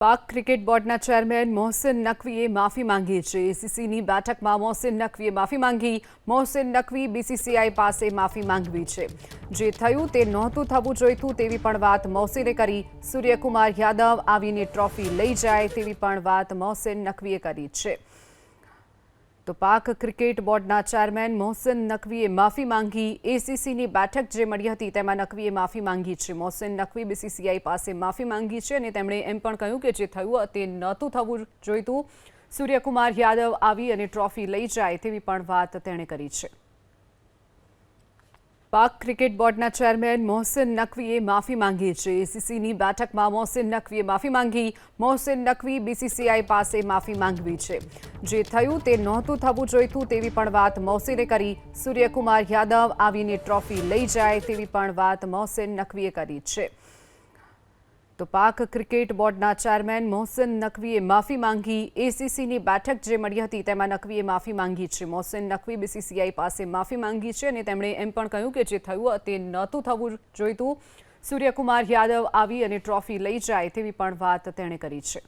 પાક ક્રિકેટ બોર્ડના ચેરમેન મોહસિન નકવીએ માફી માંગી છે. એસીસીની બેઠકમાં મોહસિન નકવીએ માફી માંગી. મોહસિન નકવી બીસીસીઆઈ પાસે માફી માંગવી છે. જે થયું તે નહોતું થવું જોઈતું તેવી પણ વાત મોહસિને કરી. સૂર્યકુમાર યાદવ આવીને ટ્રોફી લઈ જાય તેવી પણ વાત મોહસિન નકવીએ કરી છે. તો પાક ક્રિકેટ બોર્ડના ચેરમેન મોહસિન નકવીએ માફી માંગી. એસીસીની બેઠક જે મળી હતી તેમાં નકવીએ માફી માંગી છે. મોહસિન નકવી બીસીસીઆઈ પાસે માફી માંગી છે અને તેમણે એમ પણ કહ્યું કે જે થયું તે નહોતું થવું જોઈતું. સૂર્યકુમાર યાદવ આવી અને ટ્રોફી લઈ જાય તેવી પણ વાત તેણે કરી છે. પાક ક્રિકેટ બોર્ડના ચેરમેન મોહસિન નકવીએ માફી માંગી છે. એસીસીની બેઠકમાં મોહસિન નકવીએ માફી માંગી. મોહસિન નકવી બીસીસીઆઈ પાસે માફી માંગવી છે. જે થયું તે નહોતું થવું જોઈતું તેવી પણ વાત મોહસિને કરી. સૂર્યકુમાર યાદવ આવીને ટ્રોફી લઈ જાય તેવી પણ વાત મોહસિન નકવીએ કરી છે. તો પાક ક્રિકેટ બોર્ડના ચેરમેન મોહસિન નકવીએ માફી માંગી. એસીસીની બેઠક જે મળી હતી તેમાં નકવીએ માફી માંગી છે. મોહસિન નકવી બીસીસીઆઈ પાસે માફી માંગી છે અને તેમણે એમ પણ કહ્યું કે જે થયું તે નહોતું થવું જોઈતું. સૂર્યકુમાર યાદવ આવી અને ટ્રોફી લઈ જાય તેવી પણ વાત તેણે કરી છે.